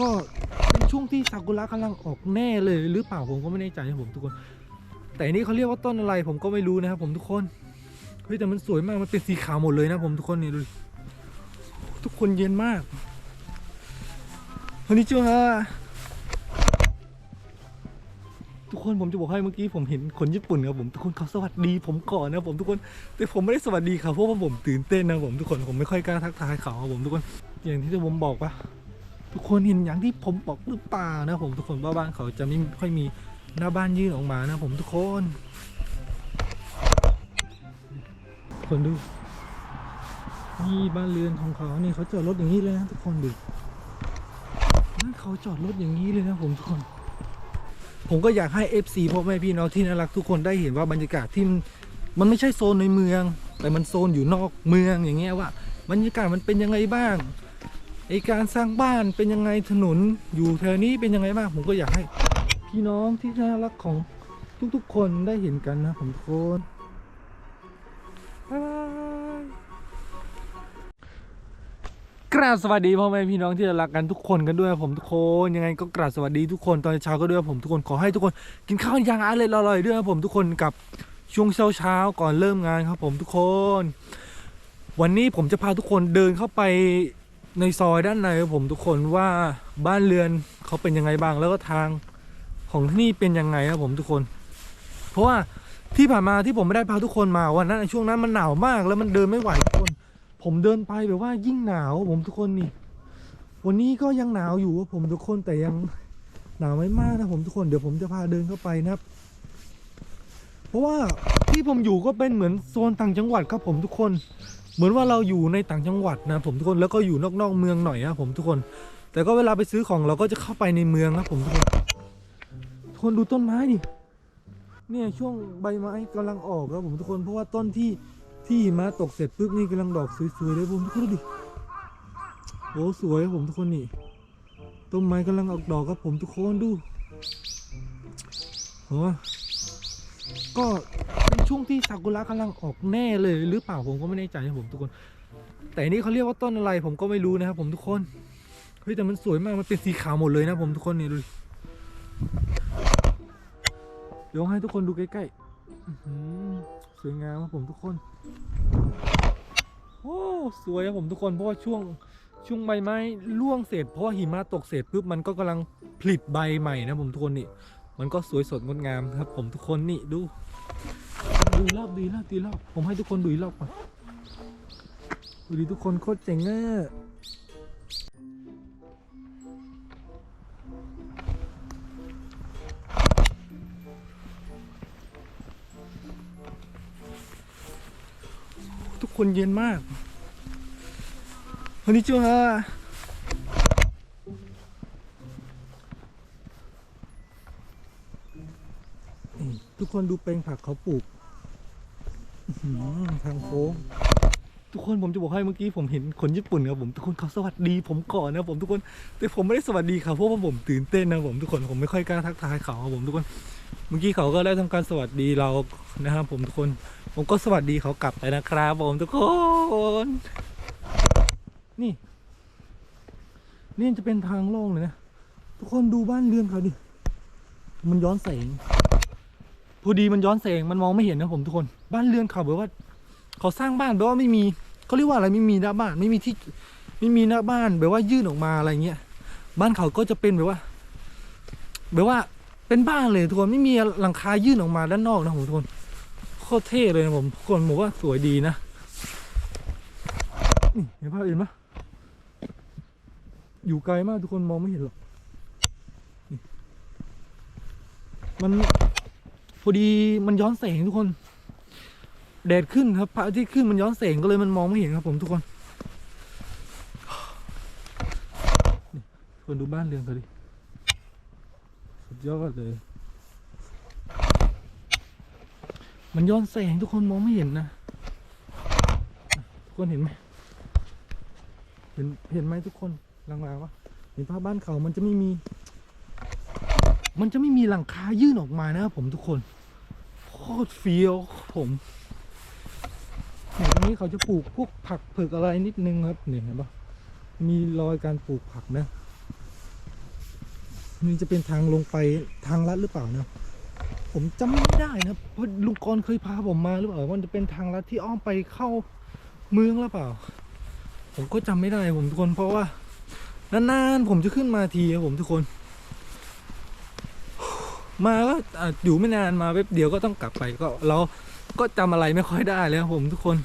ก็เป็นช่วงที่ซากุระกำลังออกแน่เลยหรือเปล่าผมก็ไม่แน่ใจนะผมทุกคน แต่อันนี่เขาเรียกว่าต้นอะไรผมก็ไม่รู้นะครับผมทุกคนเฮ้ยแต่มันสวยมากมันเป็นสีขาวหมดเลยนะผมทุกคนนี่ดูทุกคนเย็นมากวันนี้จ้าทุกคนผมจะบอกให้เมื่อกี้ผมเห็นคนญี่ปุ่นครับผมทุกคนเขาสวัสดี ผมก่อนนะผมทุกคนแต่ผมไม่ได้สวัสดีเขาเพราะว่าผมตื่นเต้นนะผมทุกคนผมไม่ค่อยกล้าทักทายเขาครับผมทุกคนอย่างที่ผมบอกปะ ทุกคนเห็นอย่างที่ผมบอกหรือเปล่านะผมทุกคนว่าบ้านเขาจะไม่ค่อยมีหน้าบ้านยื่นออกมานะผมทุกคนทุกคนดูนี่บ้านเรือนของเขานี่เขาจอดรถอย่างนี้เลยนะทุกคนดูนั่นเขาจอดรถอย่างนี้เลยนะผมทุกคน ผมก็อยากให้ FC พ่อแม่พี่น้องที่น่ารักทุกคนได้เห็นว่าบรรยากาศที่มันมันไม่ใช่โซนในเมือง แต่มันโซนอยู่นอกเมืองอย่างเงี้ยว่าบรรยากาศมันเป็นยังไงบ้าง ไอการสร้างบ้านเป็นยังไงถนนอยู่แถวนี้เป็นยังไงบ้างผมก็อยากให้ พี่น้องที่น่ารักของทุกๆ คนได้เห็นกันนะผมทุกคนบ๊ายบายกราบสวัสดีพ่อแม่พี่น้องที่รักกันทุกคนกันด้วยผมทุกคนยังไงก็กราบสวัสดีทุกคนตอนเช้าก็ด้วยผมทุกคนขอให้ทุกคนกินข้าวอย่างอร่อยๆด้วยครับผมทุกคนกับช่วงเช้าๆก่อนเริ่มงานครับผมทุกคน วันนี้ผมจะพาทุกคนเดินเข้าไป ในซอยด้านในครับผมทุกคนว่าบ้านเรือนเขาเป็นยังไงบ้างแล้วก็ทางของที่นี่เป็นยังไงครับผมทุกคน เพราะว่าที่ผ่านมาที่ผมไม่ได้พาทุกคนมาวันนั้นช่วงนั้นมันหนาวมากแล้วมันเดินไม่ไหวทุกคน ผมเดินไปแบบว่ายิ่งหนาวผมทุกคนนี่ วันนี้ก็ยังหนาวอยู่ครับผมทุกคนแต่ยังหนาวไม่มากนะผมทุกคนเดี๋ยวผมจะพาเดินเข้าไปนะครับ เพราะว่าที่ผมอยู่ก็เป็นเหมือนโซนต่างจังหวัดครับผมทุกคน เหมือนว่าเราอยู่ในต่างจังหวัดนะผมทุกคนแล้วก็อยู่นอกๆเมืองหน่อยนะผมทุกคน แต่ก็เวลาไปซื้อของเราก็จะเข้าไปในเมืองครับผมทุกคนทุกคนดูต้นไม้ดิเนี่ยช่วงใบไม้กำลังออกครับผมทุกคนเพราะว่าต้นที่ที่หิมะตกเสร็จปุ๊บนี่กำลังดอกสวยๆเลยผมทุกคนดูดิโอ้สวยครับผมทุกคนนี่ต้นไม้กำลังออกดอกครับผมทุกคนดูโอ้ ก็เป็นช่วงที่ซากุระกำลังออกแน่เลยหรือเปล่าผมก็ไม่แน่ใจนะผมทุกคน แต่อันนี่เขาเรียกว่าต้นอะไรผมก็ไม่รู้นะครับผมทุกคนเฮ้ยแต่มันสวยมากมันเป็นสีขาวหมดเลยนะผมทุกคนนี่ดูเดี๋ยวให้ทุกคนดูใกล้ๆสวยงามครับผมทุกคนโอ้สวยครับผมทุกคนเพราะว่าช่วงช่วงใบไม้ร่วงเสร็จเพราะว่าหิมะตกเสร็จปุ๊บมันก็กำลังผลิใบใหม่นะผมทุกคนนี่ มันก็สวยสดงดงามครับ ผมทุกคนนี่ดูดูอีกรอบดีรอบดีรอบผมให้ทุกคนดูรอบก่อนดูดิทุกคนโคตรเจ๋งอะทุกคนเย็นมากวันนี้จ้าฮะนี่ทุ กคนดูแปลงผักเขาปลูกทางโค้งทุกคนผมจะบอกให้เมื่อกี้ผมเห็นคนญี่ปุ่นครับผมทุกคนเขาสวัสดี ผมก่อนนะผมทุกคนแต่ผมไม่ได้สวัสดีเขาเพราะว่าผมตื่นเต้นนะผมทุกคนผมไม่ค่อยกล้าทักทายเขาครับผมทุกคน เมื่อกี้เขาก็ได้ทำการสวัสดีเรานะครับ ผมทุกคน ผมก็สวัสดีเขากลับไปนะครับผมทุกคนนี่ นี่จะเป็นทางโล่งเลยนะทุกคนดูบ้านเรือนเขาดิมันย้อนแสง อดีมันย้อนแสงมันมองไม่เห็นนะผมทุกคน บ้านเรือนเขาแบบว่า เขาสร้างบ้านแบบว่าไม่มีเขาเรียกว่าอะไรไม่มีหน้าบ้านไม่มีที่ไม่มีหน้าบ้านแบบว่ายื่นออกมาอะไรเงี้ยบ้านเขาก็จะเป็นแบบว่าแบบว่าเป็นบ้านเลยทุกคนไม่มีหลังคายื่นออกมาด้านนอกนะผมทุกคนโคตรเท่เลยนะผมทุกคนบอกว่าสวยดีนะนี่เห็นภาพเห็นปะอยู่ไกลมากทุกคนมองไม่เห็นหรอกมัน พอดีมันย้อนแสงทุกคน แดดขึ้นครับพระอาทิตย์ขึ้นมันย้อนแสงก็เลยมันมองไม่เห็นครับ ผมทุกคนคนดูบ้านเรือนเขาดิสุดยอดเลย มันย้อนแสงทุกคนมองไม่เห็นนะ ทุกคนเห็นไหมเห็นเห็นไหมทุกคนลางๆวะเห็นภาพบ้านเขามันจะไม่มี มันจะไม่มีหลังคายื่นออกมานะครับผมทุกคนโคตรเฟี้ยวผมเนี่ยตรงนี้เขาจะปลูกพวกผักเผือกอะไรนิดนึงครับเนี่ยเห็นปะมีรอยการปลูกผักนะมันจะเป็นทางลงไปทางลัดหรือเปล่านะผมจำไม่ได้นะเพราะลุงกรเคยพาผมมาหรือเปล่าว่ามันจะเป็นทางลัดที่อ้อมไปเข้าเมืองหรือเปล่า ผมก็จำไม่ได้ผมทุกคนเพราะว่านานๆผมจะขึ้นมาทีครับผมทุกคน มาก็อยู่ไม่นานมาแป๊บเดียวก็ต้องกลับไปก็เราก็จำอะไรไม่ค่อยได้แล้วผมทุกคน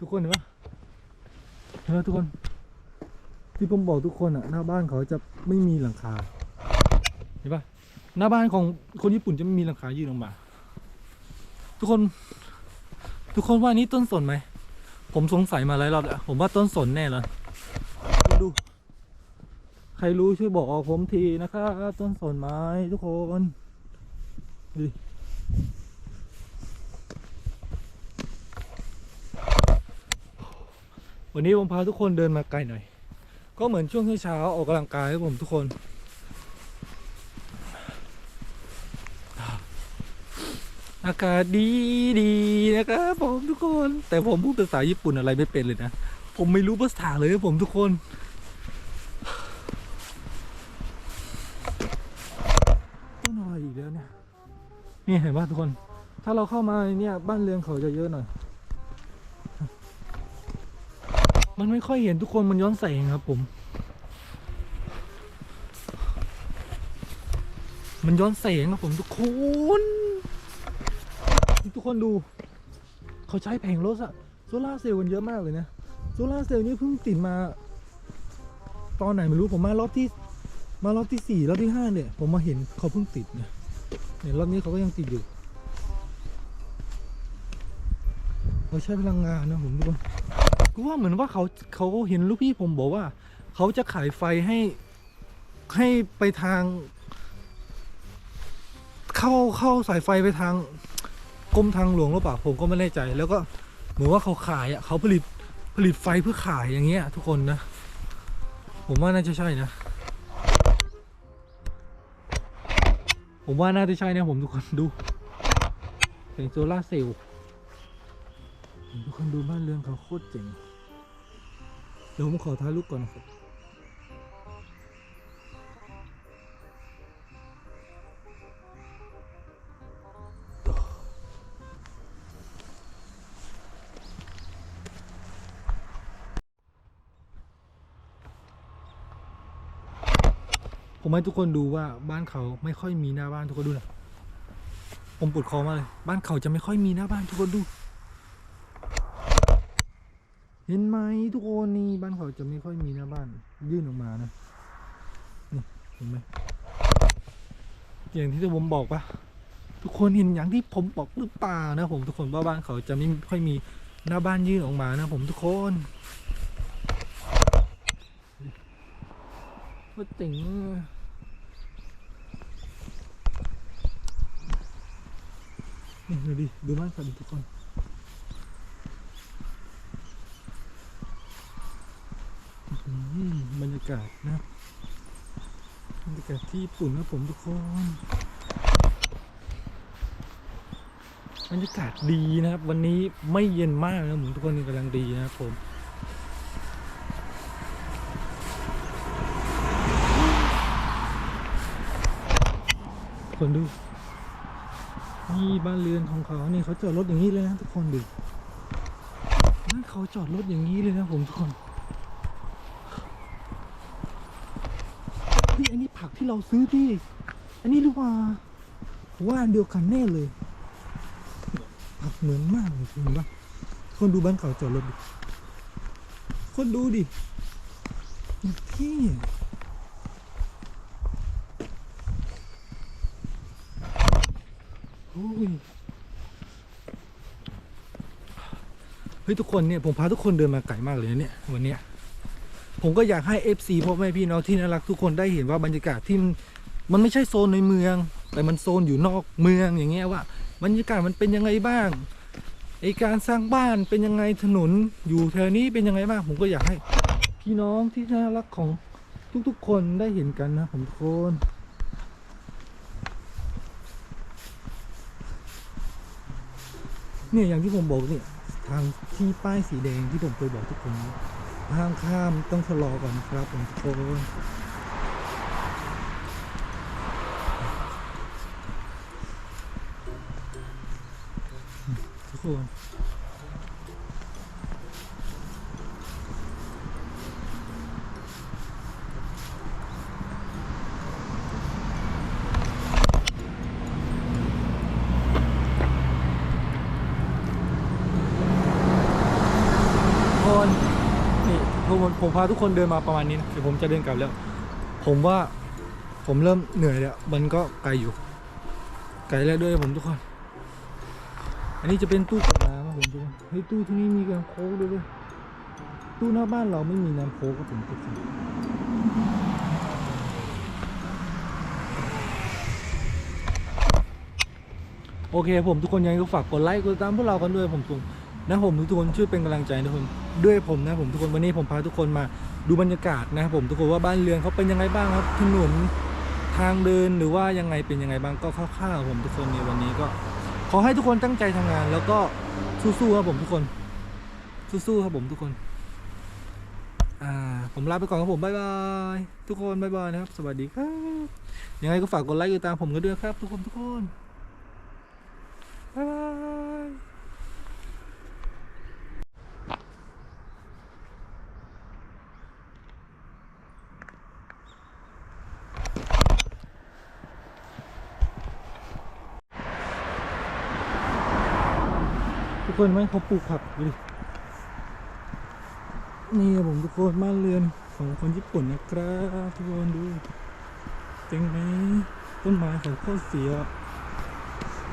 ทุกคนเห็นปะเห็นปะทุกคน ที่ผมบอกทุกคนอะหน้าบ้านเขาจะไม่มีหลังคาเห็นปะหน้าบ้านของคนญี่ปุ่นจะไม่มีหลังคายื่นออกมา ทุกคน ทุกคนว่านี่ต้นสนไหมผมสงสัยมาหลายรอบแล้วผมว่าต้นสนแน่เลยดู รรู้ช่วยบอกผมทีนะครับต้นสนไม้ทุกคนดูวันนี้ผมพาทุกคนเดินมาไกลหน่อย ก็เหมือนช่วงเช้าออกกำลังกายครับผมทุกคน อากาศดีดีนะครับผมทุกคน แต่ผมพูดภาษาญี่ปุ่นอะไรไม่เป็นเลยนะ ผมไม่รู้ภาษาเลยครับผมทุกคน ต้นอะไรอีกแล้วเนี่ย นี่เห็นป่ะทุกคน ถ้าเราเข้ามาเนี่ยบ้านเรือนเขาจะเยอะหน่อย มันไม่ค่อยเห็นทุกคนมันย้อนแสงครับ ผม มันย้อนแสงครับผมทุกคนทุกคนดู เขาใช้แผงรถอะโซล่าเซลล์กันเยอะมากเลยนะโซล่าเซลล์นี่เพิ่งติดมา ตอนไหนไม่รู้ผมมารอบที่ มารอบที่สี่รอบที่ห้าเนี่ย ผมมาเห็นเขาเพิ่งติดเนี่ย เนี่ยรอบนี้เขาก็ยังติดอยู่เขาใช้พลังงานนะผมทุกคนก็ว่าเหมือนว่าเขาเขาเห็นลูกพี่ผมบอกว่า เขาจะขายไฟให้ให้ไปทาง เข้าเข้าสายไฟไปทางกรมทางหลวงหรือเปล่าผมก็ไม่แน่ใจ แล้วก็เหมือนว่าเขาขายอะเขาผลิตผลิตไฟเพื่อขายอย่างเงี้ย ทุกคนนะ ผมว่าน่าจะใช่นะ ผมว่าน่าจะใช่นะผมทุกคนดูแสงโซล่าเซลล์ทุกคนดูบ้านเรือนเขาโคตรเจ๋งเดี๋ยวผมขอถ่ายรูปก่อนนะครับ ผมให้ทุกคนดูว่าบ้านเขาไม่ค่อยมีหน้าบ้านทุกคนดูนะผมปวดคอมากเลย บ้านเขาจะไม่ค่อยมีหน้าบ้านทุกคนดู เห็นไหมทุกคนนี่บ้านเขาจะไม่ค่อยมีหน้าบ้าน ยื่นออกมานะนี่เห็นไหมอย่างที่ผมบอกปะทุกคนเห็นอย่างที่ผมบอกหรือเปล่านะผมทุกคนว่าบ้านเขาจะไม่ค่อยมีหน้าบ้านยื่นออกมานะผมทุกคน ว่าเจ๋งนี่ดูดิ ดูบ้านเขาดิทุกคนอืมบรรยากาศนะ บรรยากาศที่ญี่ปุ่นนะผมทุกคน บรรยากาศดีนะครับ วันนี้ไม่เย็นมากนะผมทุกคนกำลังดีนะครับผม คนดู นี่บ้านเรือนของเขานี่เขาจอดรถอย่างนี้เลยนะทุกคนดูนั่นเขาจอดรถอย่างนี้เลยนะผมทุกคนเฮ้ยอันนี้ผักที่เราซื้อที่ อันนี้หรือว่าผมว่าอันเดียวกันแน่เลยผักเหมือนมากเลยเห็นปะคนดูบ้านเขาจอดรถดิคนดูดิที่โอ้ย เฮ้ยทุกคนเนี่ยผมพาทุกคนเดินมาไกลมากเลยเนี่ยวันเนี้ยผมก็อยากให้ FC พ่อแม่พี่น้องที่น่ารักทุกคนได้เห็นว่าบรรยากาศที่มันมันไม่ใช่โซนในเมือง แต่มันโซนอยู่นอกเมืองอย่างเงี้ยว่าบรรยากาศมันเป็นยังไงบ้างไอการสร้างบ้านเป็นยังไงถนนอยู่แถวนี้เป็นยังไงบ้างผมก็อยากให้ พี่น้องที่น่ารักของทุกๆ คนได้เห็นกันนะผมทุกคน เนี่ยอย่างที่ผมบอกเนี่ยทางที่ป้ายสีแดงที่ผมเคยบอกทุกคนห้ามข้ามต้องชะลอก่อนครับผมทุกคนทุกคนทุกคนนี่ทุกคน ผมพาทุกคนเดินมาประมาณนี้นะเดี๋ยวผมจะเดินกลับแล้ว ผมว่าผมเริ่มเหนื่อยแล้วมันก็ไกลอยู่ไกลแล้วด้วยผมทุกคน อันนี้จะเป็นตู้กดน้ำครับผมทุกคนเฮ้ยตู้ที่นี่มีน้ำโค้กด้วยด้วยตู้หน้าบ้านเราไม่มีน้ำโค้กครับผมทุกคนโอเคผมทุกคนยังก็ฝากกดไลค์กดติดตามพวกเรากันด้วยผมทุกค นะผมทุกคนช่วยเป็นกำลังใจนะผมด้วยผมนะผมทุกคนวันนี้ผมพาทุกคนมาดูบรรยากาศนะครับผมทุกคนว่าบ้านเรือนเขาเป็นยังไงบ้างครับถนนทางเดินหรือว่ายังไงเป็นยังไงบ้างก็คร่าวๆผมทุกคนในวันนี้ก็ ขอให้ทุกคนตั้งใจทำงาน แล้วก็สู้ๆครับผมทุกคน สู้ๆครับผมทุกคนอ่าผมลาไปก่อนครับผมบ๊ายบายทุกคนบ๊ายบายนะครับ สวัสดีครับยังไงก็ฝากกดไลค์กดติดตามผมกันด้วยครับ ทุกคนทุกคนบ๊ายบาย คนไหมเขาปลูกผักดูดินี่ครับผมทุกคนบ้านเรือนของคนญี่ปุ่นนะครับทุกคนดูเจ๋งไหมต้นไม้เขาโคตรเสีย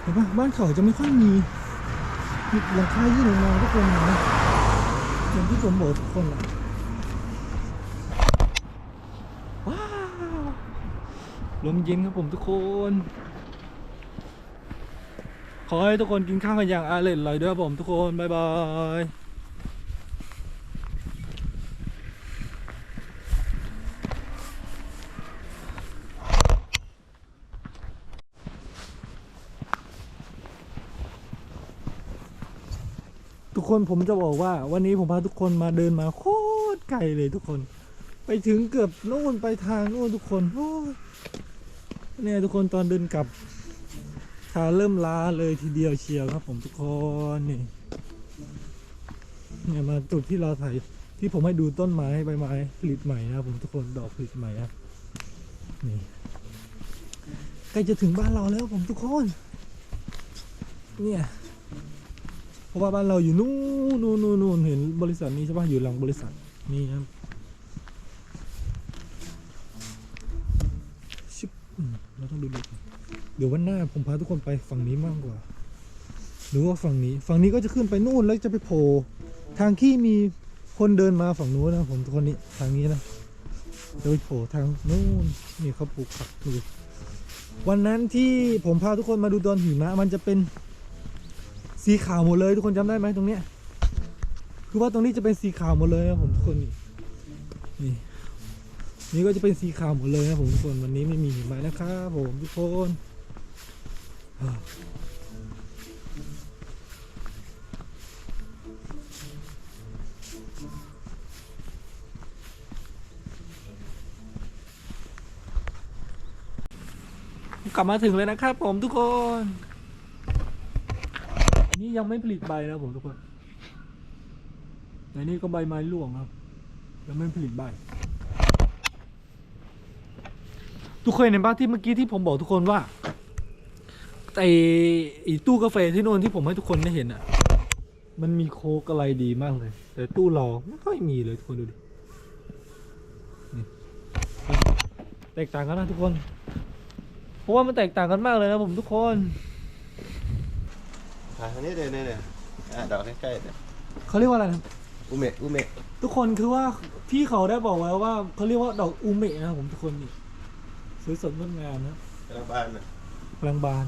เห็นปะบ้านเขาจะไม่ค่อยมีมีหลังคายื่นออกมาทุกคนนไหมอย่างที่ผมบอกทุกคนแหละว้าวลมเย็นครับผมทุกคน ขอให้ทุกคนกินข้าวกันอย่างอร่อยอร่อยด้วยผมทุกคนบ๊ายบายทุกคนผมจะบอกว่าวันนี้ผมพาทุกคนมาเดินมาโคตรไกลเลยทุกคน ไปถึงเกือบโน่นไปทางโน่นทุกคนโอ้เนี่ยทุกคนตอนเดินกลับ ขาเริ่มล้าเลยทีเดียวเชียวครับ ผมทุกคนนี่เนี่ยมาจุดที่เราถ่ายที่ผมให้ดูต้นไม้ใบไม้ผลิตใหม่นะครับผมทุกคนดอกผลิตใหม่ครับนี่ใกล้จะถึงบ้านเราแล้วผมทุกคนเนี่ยเพราะว่าบ้านเราอยู่นู่นนู่นนู่นนู่นเห็นบริษัทนี้ใช่ปะอยู่หลังบริษัทนี่ครับ เดี๋ยววันหน้าผมพาทุกคนไปฝั่งนี้มากกว่า หรือว่าฝั่งนี้ ฝั่งนี้ก็จะขึ้นไปนู่นแล้วจะไปโผล่ทางที่มีคนเดินมาฝั่งนู้นนะผมทุกคนนี้ทางนี้นะจะไปโผล่ทางนู่นนี่เขาปลูกผักดูวันนั้นที่ผมพาทุกคนมาดูตอนหิมะมันจะเป็นสีขาวหมดเลย ทุกคนจำได้ไหมตรงเนี้ยคือว่าตรงนี้จะเป็นสีขาวหมดเลยนะผมทุกคนนี่นี่นี่ก็จะเป็นสีขาวหมดเลยนะผมทุกคนวันนี้ไม่มีหิมะนะครับผมทุกคน กลับมาถึงเลยนะครับผมทุกคนนนี้ยังไม่ผลิตใบนะผมทุกคนแต่นี่ก็ใบไม้ร่วงครับ ยังไม่ผลิตใบ ทุกคนเห็นปะที่เมื่อกี้ที่ผมบอกทุกคนว่า ไอไอตู้กาแฟที่โน่นที่ผมให้ทุกคนได้เห็นอะ มันมีโค้กอะไรดีมากเลย แต่ตู้เราไม่ค่อยมีเลยทุกคนดูดินี่แตกต่างกันนะทุกคน เพราะว่ามันแตกต่างกันมากเลยนะผมทุกคนถ่ายทางนี้เลยเนี่ยเนี่ยอะดอกใกล้ๆเนี่ยเขาเรียกว่าอะไรนะอุเมะอุเมะทุกคนคือว่าพี่เขาได้บอกไว้ว่าเขาเรียกว่าดอกอูเมะนะครับผมทุกคนนี่สวยสดงดงามนะกระบานน่ะกลางบาน